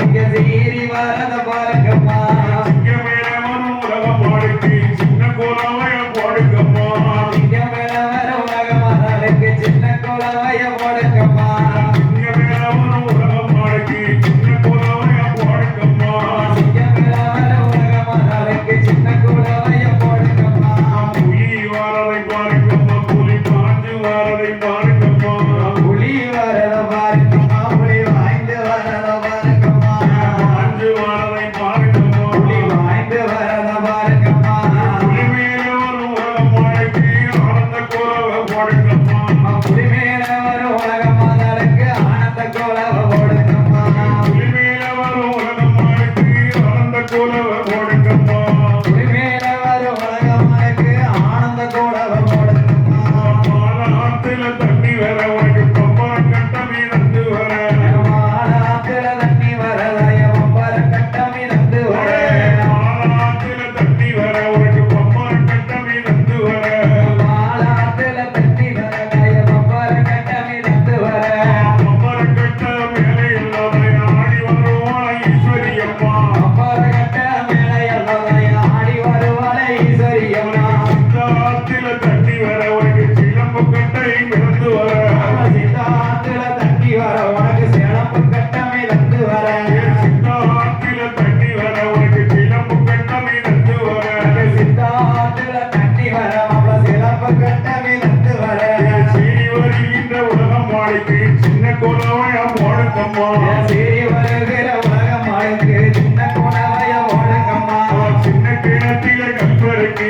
சிங்க சீரி வரதமா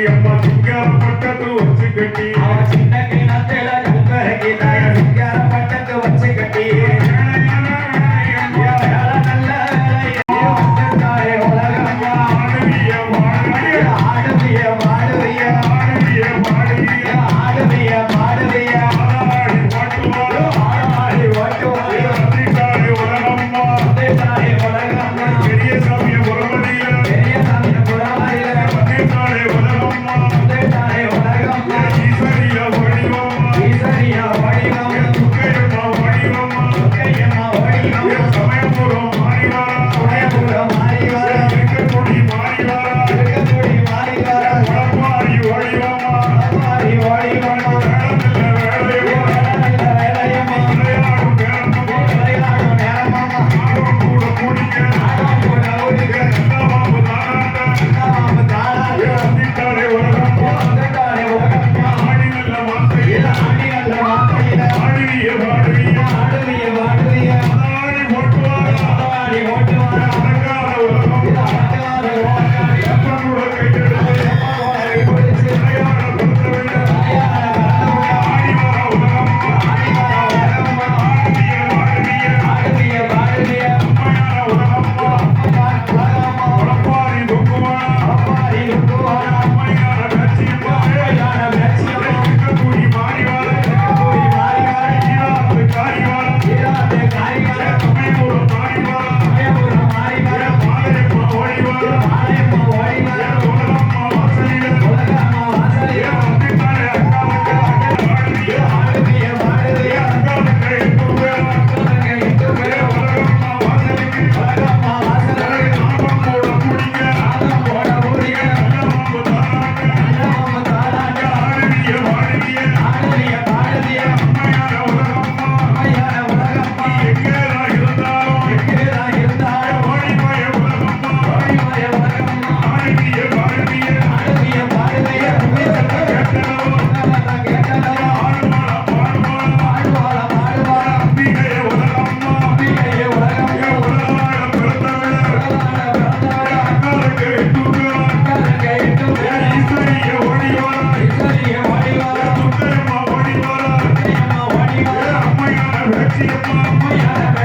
I'm money. ஓட்டுவாரா? அரங்கார உலகம் அரங்கார ஓட்டாரி மாயா